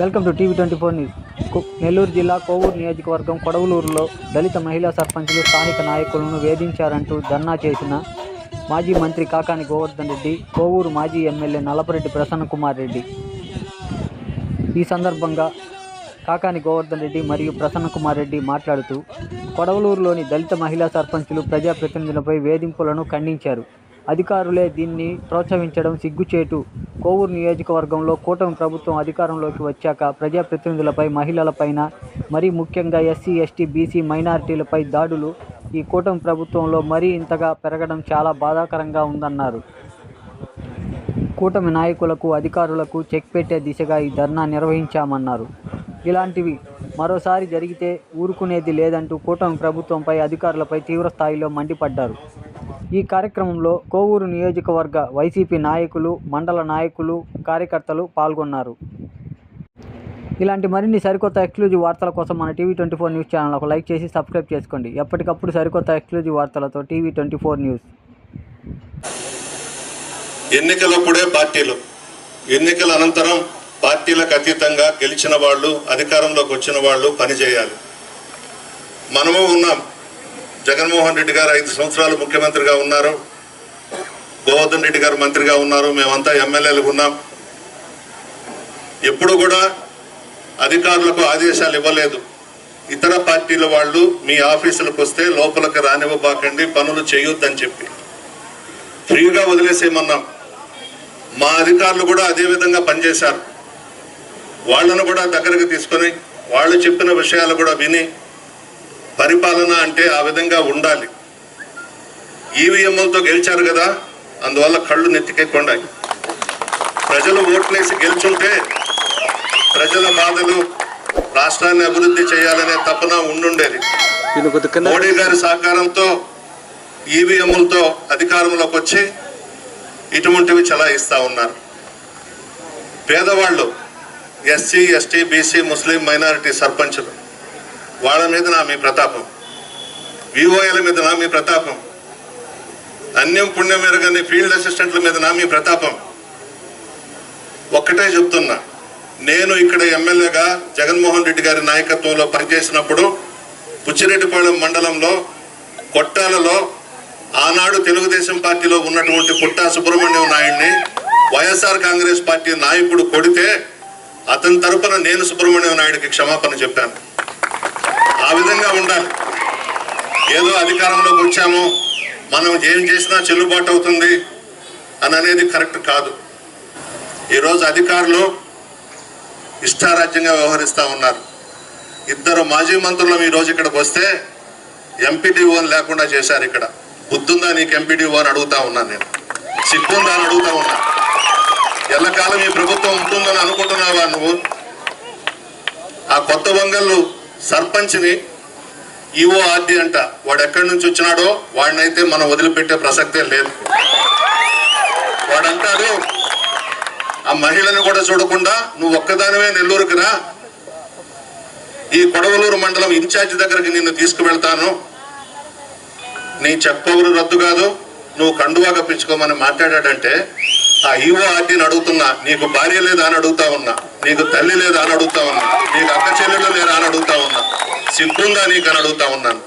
Welcome to TV twenty four news. Nellore జిల్లా కోవూరు నియోజకవర్గం కొడవలూరులో దళిత మహిళా సర్పంచులు స్థానిక నాయకులను వేధించారంటూ ధర్నా చేసిన మాజీ మంత్రి కాకాని గోవర్ధన్ రెడ్డి కోవూరు మాజీ ఎమ్మెల్యే నలపరెడ్డి ప్రసన్న కుమార్ రెడ్డి. ఈ సందర్భంగా కాకాని గోవర్ధన్ రెడ్డి మరియు ప్రసన్న కుమార్ రెడ్డి మాట్లాడుతూ కొడవలూరులోని దళిత మహిళా సర్పంచులు ప్రజాప్రతినిధులపై వేధింపులను ఖండించారు. అధికారులే దీన్ని ప్రోత్సహించడం సిగ్గుచేటు. కోవూరు నియోజకవర్గంలో కూటమి ప్రభుత్వం అధికారంలోకి వచ్చాక ప్రజాప్రతినిధులపై మహిళలపైన మరీ ముఖ్యంగా ఎస్సీ ఎస్టీ బీసీ మైనారిటీలపై దాడులు ఈ కూటమి ప్రభుత్వంలో మరీ ఇంతగా పెరగడం చాలా బాధాకరంగా ఉందన్నారు. కూటమి నాయకులకు అధికారులకు చెక్ పెట్టే దిశగా ఈ ధర్నా నిర్వహించామన్నారు. ఇలాంటివి మరోసారి జరిగితే ఊరుకునేది లేదంటూ కూటమి ప్రభుత్వంపై అధికారులపై తీవ్ర స్థాయిలో మండిపడ్డారు. ఈ కార్యక్రమంలో కోవూరు నియోజకవర్గ వైసీపీ నాయకులు మండల నాయకులు కార్యకర్తలు పాల్గొన్నారు. ఇలాంటి మరిన్ని సరికొత్త ఎక్స్క్లూజివ్ వార్తల కోసం మన TV twenty four news channel ఒక లైక్ చేసి సబ్స్క్రైబ్ చేసుకోండి. ఎప్పటికప్పుడు సరికొత్త ఎక్స్క్లూజివ్ వార్తలతో టీవీ ట్వంటీ ఫోర్ న్యూస్. ఎన్నికలప్పుడే పార్టీలు. ఎన్నికల అనంతరం పార్టీలకు అతీతంగా గెలిచిన వాళ్ళు అధికారంలోకి వచ్చిన వాళ్ళు పనిచేయాలి. మనము ఉన్నాం. జగన్మోహన్ రెడ్డి గారు ఐదు సంవత్సరాలు ముఖ్యమంత్రిగా ఉన్నారు. గోవర్ధన్ రెడ్డి గారు మంత్రిగా ఉన్నారు. మేమంతా ఎమ్మెల్యేలు ఉన్నాం. ఎప్పుడు కూడా అధికారులకు ఆదేశాలు ఇవ్వలేదు. ఇతర పార్టీల వాళ్ళు మీ ఆఫీసులకు వస్తే లోపలికి రానివ్వబాకండి పనులు చేయొద్దని చెప్పి. ఫ్రీగా వదిలేసేమన్నాం మా అధికారులు కూడా అదే విధంగా పనిచేశారు. వాళ్ళను కూడా దగ్గరకు తీసుకొని వాళ్ళు చెప్పిన విషయాలు కూడా విని పరిపాలన అంటే ఆ విధంగా ఉండాలి. ఈవీఎంలతో గెలిచారు కదా అందువల్ల కళ్ళు నెత్తికెక్కుండాయి. ప్రజలు ఓట్లేసి గెలుచుంటే ప్రజల బాధలు రాష్ట్రాన్ని అభివృద్ధి చేయాలనే తపన ఉండుండేది. మోడీ గారి సహకారంతో ఈవీఎంలతో అధికారంలోకి వచ్చి ఇటువంటివి చలాయిస్తా ఉన్నారు. పేదవాళ్ళు SC ST BC Muslim minority సర్పంచులు. వాళ్ళ మీద నా మీ ప్రతాపం? విఓఎల మీద నా మీ ప్రతాపం? అన్యం పుణ్యం మెరుగని ఫీల్డ్ అసిస్టెంట్ల మీద నా మీ ప్రతాపం? ఒక్కటే చెప్తున్నా. నేను ఇక్కడ ఎమ్మెల్యేగా జగన్మోహన్ రెడ్డి గారి నాయకత్వంలో పనిచేసినప్పుడు పుచ్చిరెడ్డిపాళెం మండలంలో కొట్టాలలో ఆనాడు తెలుగుదేశం పార్టీలో ఉన్నటువంటి పుట్టా సుబ్రహ్మణ్యం నాయుడిని వైఎస్ఆర్ కాంగ్రెస్ పార్టీ నాయకుడు కొడితే అతని తరపున నేను సుబ్రహ్మణ్యం నాయుడికి క్షమాపణ చెప్పాను. ఆ విధంగా ఉండాలి. ఏదో అధికారంలోకి వచ్చాము మనం ఏం చేసినా చెల్లుబాటు అవుతుంది అని అనేది కరెక్ట్ కాదు. ఈరోజు అధికారులు ఇష్టారాజ్యంగా వ్యవహరిస్తూ ఉన్నారు. ఇద్దరు మాజీ మంత్రులం ఈ రోజు ఇక్కడికి వస్తే ఎంపీడీఓని లేకుండా చేశారు ఇక్కడ. బుద్ధుందా నీకు ఎంపీడీఓ అని అడుగుతా ఉన్నాను నేను. సిగ్గుందా అని అడుగుతా ఉన్నా. ఎల్లకాలం ఈ ప్రభుత్వం ఉంటుందని అనుకుంటున్నావా నువ్వు? ఆ కొత్త వంగళ్ళు సర్పంచ్ని ఈఓ ఆర్డి అంట. వాడు ఎక్కడి నుంచి వచ్చినాడో వాడినైతే మనం వదిలిపెట్టే ప్రసక్తే లేదు. వాడంటాడు ఆ మహిళను కూడా చూడకుండా నువ్వు ఒక్కదానివే నెల్లూరుకి రా. ఈ కొడవలూరు మండలం ఇన్ఛార్జ్ దగ్గరికి నిన్ను తీసుకువెళ్తాను. నీ చెక్ పవర్ రద్దు కాదు నువ్వు కండువా కప్పించుకోమని మాట్లాడాడంటే ఆ ఈవో ఆర్టీని అడుగుతున్నా నీకు భార్య లేదా అని అడుగుతా ఉన్నా. నీకు తల్లి లేదా అని అడుగుతా ఉన్నా. నీకు అక్క చెల్లెలు లేదా అని అడుగుతా ఉన్నా. సిగ్గుందా నీకు అని అడుగుతా ఉన్నాను.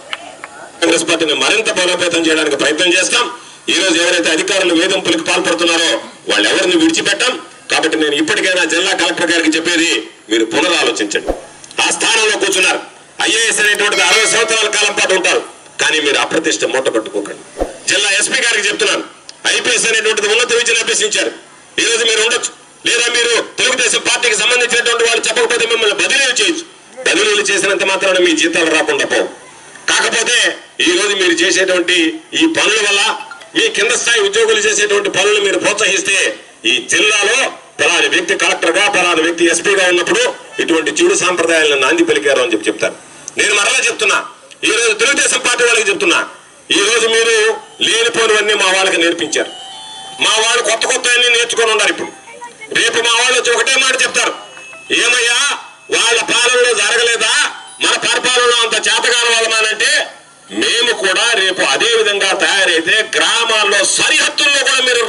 కాంగ్రెస్ పార్టీని మరింత బలోపేతం చేయడానికి ప్రయత్నం చేస్తాం. ఈ రోజు ఎవరైతే అధికారులు వేధింపులకు పాల్పడుతున్నారో వాళ్ళు ఎవరిని విడిచిపెట్టాం? కాబట్టి నేను ఇప్పటికైనా జిల్లా కలెక్టర్ గారికి చెప్పేది మీరు పునరాలోచించండి. ఆ స్థానంలో కూర్చున్నారు. ఐఏఎస్ అనేటువంటిది అరవై సంవత్సరాల కాలం పాటు ఉంటారు. కానీ మీరు అప్రతిష్ట మూట కట్టుకోకండి. జిల్లా ఎస్పీ గారికి చెప్తున్నాను. ఐపీఎస్ అనేటువంటిది ఉన్నత విద్యను అభ్యసించారు. ఈ రోజు మీరు ఉండొచ్చు. లేదా మీరు తెలుగుదేశం పార్టీకి సంబంధించినటువంటి వాళ్ళు చెప్పకపోతే మిమ్మల్ని బదిలీలు చేయొచ్చు. బదిలీలు చేసినంత మాత్రాన మీ జీతాలు రాకుండా పోవు. కాకపోతే ఈ రోజు మీరు చేసేటువంటి ఈ పనుల వల్ల మీ కింద స్థాయి ఉద్యోగులు చేసేటువంటి పనులు మీరు ప్రోత్సహిస్తే ఈ జిల్లాలో పలాని వ్యక్తి కలెక్టర్గా పలాని వ్యక్తి ఎస్పీగా ఉన్నప్పుడు ఇటువంటి చెడు సాంప్రదాయాలను నాంది పలికారు అని చెప్పి చెప్తారు. నేను మరలా చెప్తున్నా. ఈ రోజు తెలుగుదేశం పార్టీ వాళ్ళకి చెప్తున్నా. ఈ రోజు మీరు లేనిపోనివన్నీ మా వాళ్ళకి నేర్పించారు. మా వాళ్ళు కొత్త కొత్త అన్ని నేర్చుకొని ఉన్నారు ఇప్పుడు. రేపు మా వాళ్ళు వచ్చి ఒకటే మాట చెప్తారు ఏమయ్యా వాళ్ళ పాలనలో జరగలేదా మన పరిపాలనలో అంత చేతగాని వాళ్ళమానంటే మేము కూడా రేపు అదే విధంగా తయారైతే గ్రామాల్లో సరిహద్దుల్లో కూడా మీరు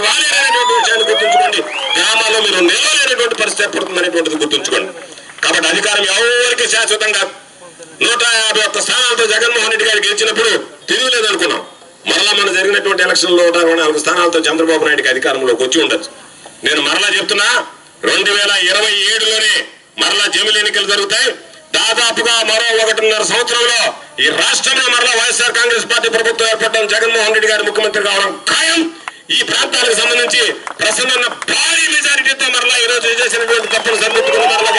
రాలేరనేటువంటి గుర్తుంచుకోండి అనేటువంటిది గుర్తుంచుకోండి. కాబట్టి అధికారం ఎవరికి శాశ్వతం కాదు. నూట యాభై ఒక్క స్థానాలతో జగన్మోహన్ రెడ్డి గారు గెలిచినప్పుడు తెలియలేదు అనుకున్నాం మరలా మన జరిగినటువంటి ఎలక్షన్లో నూట అరవై నాలుగు స్థానాలతో చంద్రబాబు నాయుడికి అధికారంలోకి వచ్చి ఉండొచ్చు. నేను మరలా చెప్తున్నా రెండు వేల ఇరవై ఏడులోనే మరలా జమిలి ఎన్నికలు జరుగుతాయి. దాదాపుగా మరో ఒకటిన్నర సంవత్సరంలో ఈ రాష్ట్రంలో మరలా వైఎస్ఆర్ కాంగ్రెస్ పార్టీ ప్రభుత్వం ఏర్పడడం జగన్మోహన్ రెడ్డి గారు ముఖ్యమంత్రి కావడం ఖాయం. ఈ ప్రాంతాలకు సంబంధించి ప్రసన్న భారీ మెజారిటీతో మరలా ఈరోజు చేసినటువంటి తప్పులు సరిదిద్దుకున్న మరలా